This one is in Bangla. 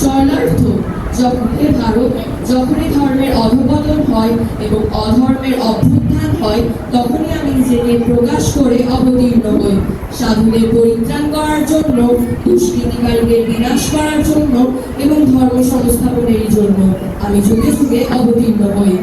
সরলার্থ যখন ভারত, যখনই ধর্মের অধপতন হয় এবং অধর্মের অভ্যুত্থান হয়, তখনই আমি নিজেকে প্রকাশ করে অবতীর্ণ হই। সাধুদের পরিত্রাণ করার জন্য, দুষ্কৃতিকারীদের বিনাশ করার জন্য এবং ধর্ম সংস্থাপনের জন্য আমি যুগে যুগে অবতীর্ণ হই।